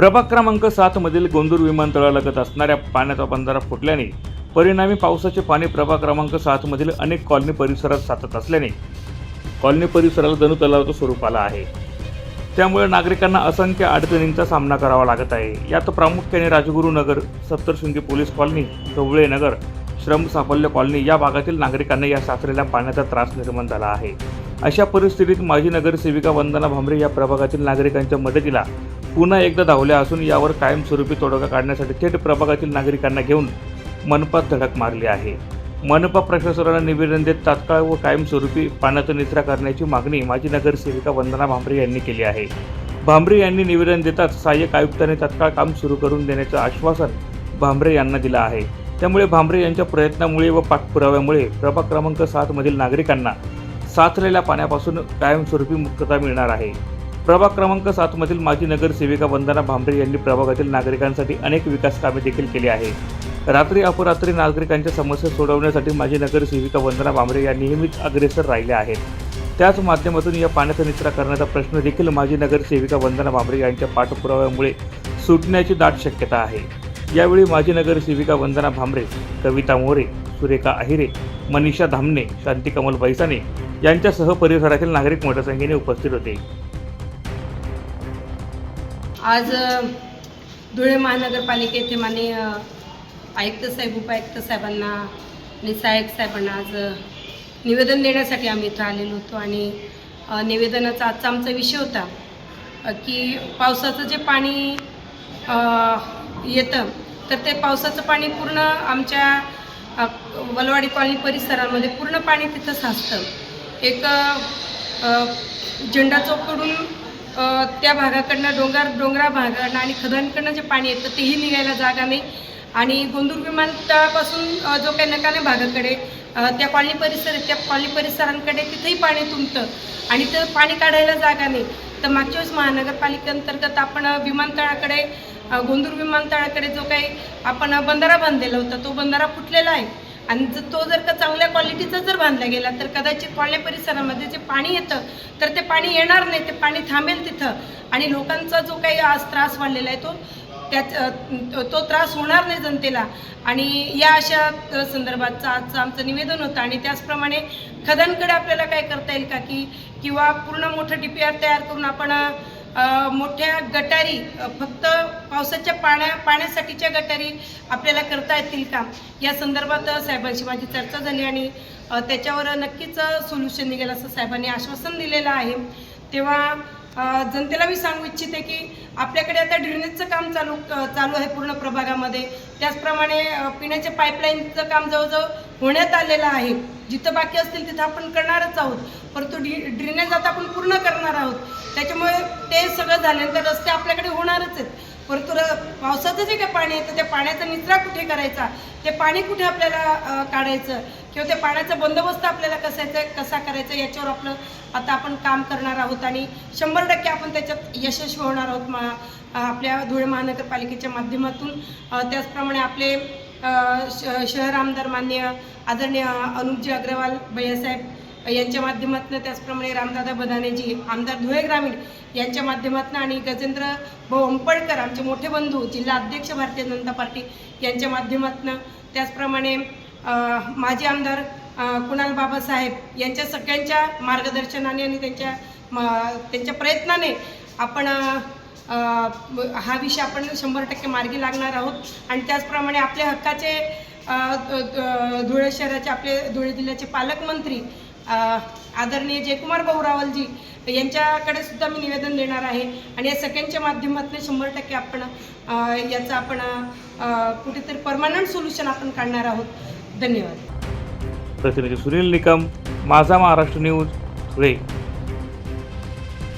प्रभाग क्रमांक सातमधील गोंदूर विमानतळालगत असणाऱ्या पाण्याचा बंधारा फुटल्याने परिणामी पावसाचे पाणी प्रभाग क्रमांक सातमधील अनेक कॉलनी परिसरात साचत असल्याने कॉलनी परिसराला जणू तलावाचं स्वरूप आलं आहे. त्यामुळे नागरिकांना असंख्य अडचणींचा सामना करावा लागत आहे. यात प्रामुख्याने Rajgurunagar Saptashrungi police colony Dhawale Nagar Shram Safalya colony या भागातील नागरिकांना या साचलेल्या पाण्याचा त्रास निर्माण झाला आहे. अशा परिस्थितीत माजी नगरसेविका वंदना भांबरे या प्रभागातील नागरिकांच्या मदतीला पुन्हा एकदा धावल्या असून यावर कायमस्वरूपी तोडगा काढण्यासाठी थेट प्रभागातील नागरिकांना घेऊन मनपात धडक मारली आहे. मनपा प्रशासनाला निवेदन देत तात्काळ व कायमस्वरूपी पाण्याचा निचरा करण्याची मागणी माजी नगरसेविका वंदना भांबरे यांनी केली आहे. भांबरे यांनी निवेदन देताच सहाय्यक आयुक्तांनी तात्काळ काम सुरू करून देण्याचं आश्वासन भांबरे यांना दिलं आहे. त्यामुळे भांबरे यांच्या प्रयत्नामुळे व पाठपुराव्यामुळे प्रभाग क्रमांक सातमधील नागरिकांना साचलेल्या पाण्यापासून कायमस्वरूपी मुक्तता मिळणार आहे. प्रभाग क्रमांक सातमधील माजी नगरसेविका वंदना भांबरे यांनी प्रभागातील नागरिकांसाठी अनेक विकास कामे देखील केली आहे रात्री अपरात्री नागरिकांच्या समस्या सोडवण्यासाठी माजी नगरसेविका वंदना भांबरे या नेहमीच अग्रेसर राहिल्या आहेत. त्याच माध्यमातून या पाण्याचा निचरा करण्याचा प्रश्न देखील माजी नगरसेविका वंदना भांबरे यांच्या पाठपुराव्यामुळे सुटण्याची दाट शक्यता आहे. यावेळी माजी नगरसेविका वंदना भांबरे कविता मोरे सुरेखा अहिरे मनीषा धामणे शांती कमल बैसाने यांच्यासह परिसरातील नागरिक मोठ्या संख्येने उपस्थित होते. आज धुळे महानगरपालिका येथे माननीय आयुक्त साहेब उपायुक्त साहेबांना आणि सहाय्यक साहेबांना आज निवेदन देण्यासाठी आम्ही इथं आलेलो होतो. आणि निवेदनाचा आजचा आमचा विषय होता की पावसाचं जे पाणी येतं तर ते पावसाचं पाणी पूर्ण आमच्या वलवाडी कॉलनी परिसरामध्ये पूर्ण पाणी तिथं साचतं. एक झेंडा चौकडून त्या भागाकडनं डोंगर डोंगरा भागाकडनं आणि खदानकडनं जे पाणी येतं तेही निघायला जागा नाही. आणि गोंदूर विमानतळापासून जो काही नकाने भागाकडे त्या कॉलनी परिसर आहे त्या कॉलनी परिसरांकडे तिथेही पाणी तुंबतं आणि ते पाणी काढायला जागा नाही. तर मागच्या वेळेस महानगरपालिकेअंतर्गत आपण विमानतळाकडे गोंदूर विमानतळाकडे जो काही आपण बंधारा बांधलेला होता तो बंधारा फुटलेला आहे. आणि जर तो जर का चांगल्या क्वालिटीचा जर बांधला गेला तर कदाचित कॉलनी परिसरामध्ये जे पाणी येतं तर ते पाणी येणार नाही ते पाणी थांबेल तिथं. आणि लोकांचा जो काही आज त्रास वाढलेला आहे तो त्या तो त्रास होणार नाही जनतेला. आणि या अशा संदर्भातचं आजचं आमचं निवेदन होतं. आणि त्याचप्रमाणे खदानकडे आपल्याला काय करता येईल का की किंवा पूर्ण मोठं डी पी आर तयार करून आपण मोठ्या गटारी फक्त पावसाच्या पाण्या पाण्यासाठीच्या गटारी आपल्याला करता येतील का? या संदर्भात साहेबांशी माझी चर्चा झाली आणि त्याच्यावर नक्कीच सोल्युशन निघेल असं साहेबांनी आश्वासन दिलेलं आहे. तेव्हा जनतेला मी सांगू इच्छिते की आपल्याकडे आता ड्रेनेजचं काम चालू चालू आहे पूर्ण प्रभागामध्ये. त्याचप्रमाणे पिण्याच्या पाईपलाईनचं काम जवळजवळ होण्यात आलेलं आहे. जिथं बाकी असतील तिथं आपण करणारच आहोत. परंतु डी ड्रेनेज आता आपण पूर्ण करणार आहोत. त्याच्यामुळे ते सगळं झाल्यानंतर रस्ते आपल्याकडे होणारच आहेत. परंतु र पावसाचं जे काही पाणी येतं त्या पाण्याचा निचरा कुठे करायचा? ते पाणी कुठे आपल्याला काढायचं? किंवा त्या पाण्याचा बंदोबस्त आपल्याला कसायचा कसा करायचा? याच्यावर आपलं आता आपण काम करणार आहोत आणि शंभर टक्के आपण त्याच्यात यशस्वी होणार आहोत मा आपल्या धुळे महानगरपालिकेच्या माध्यमातून. त्याचप्रमाणे आपले श शहर आमदार मान्य आदरणीय अनुपजी अग्रवाल भैयासाहेब यांच्या माध्यमातून त्याचप्रमाणे रामदादा बदानेजी आमदार धुळे ग्रामीण यांच्या माध्यमातून आणि गजेंद्र भाऊ आमचे मोठे बंधू जिल्हा अध्यक्ष भारतीय जनता पार्टी यांच्या माध्यमातून त्याचप्रमाणे माजी आमदार कुणाल बाबासाहेब यांच्या सगळ्यांच्या मार्गदर्शनाने आणि त्यांच्या म- त्यांच्या प्रयत्नाने आपण हा विषय आपण शंभर टक्के मार्गी लागणार आहोत. आणि त्याचप्रमाणे आपल्या हक्काचे धुळे शहराचे आपले धुळे जिल्ह्याचे पालकमंत्री आदरणीय जयकुमार भाऊ रावलजी यांच्याकडे सुद्धा मी निवेदन देणार आहे. आणि या सगळ्यांच्या माध्यमातून शंभर टक्के आपण याचं आपण कुठेतरी परमनंट सोल्युशन आपण काढणार आहोत. धन्यवाद. प्रतिनिधी सुनील निकम माझा महाराष्ट्र न्यूज धुळे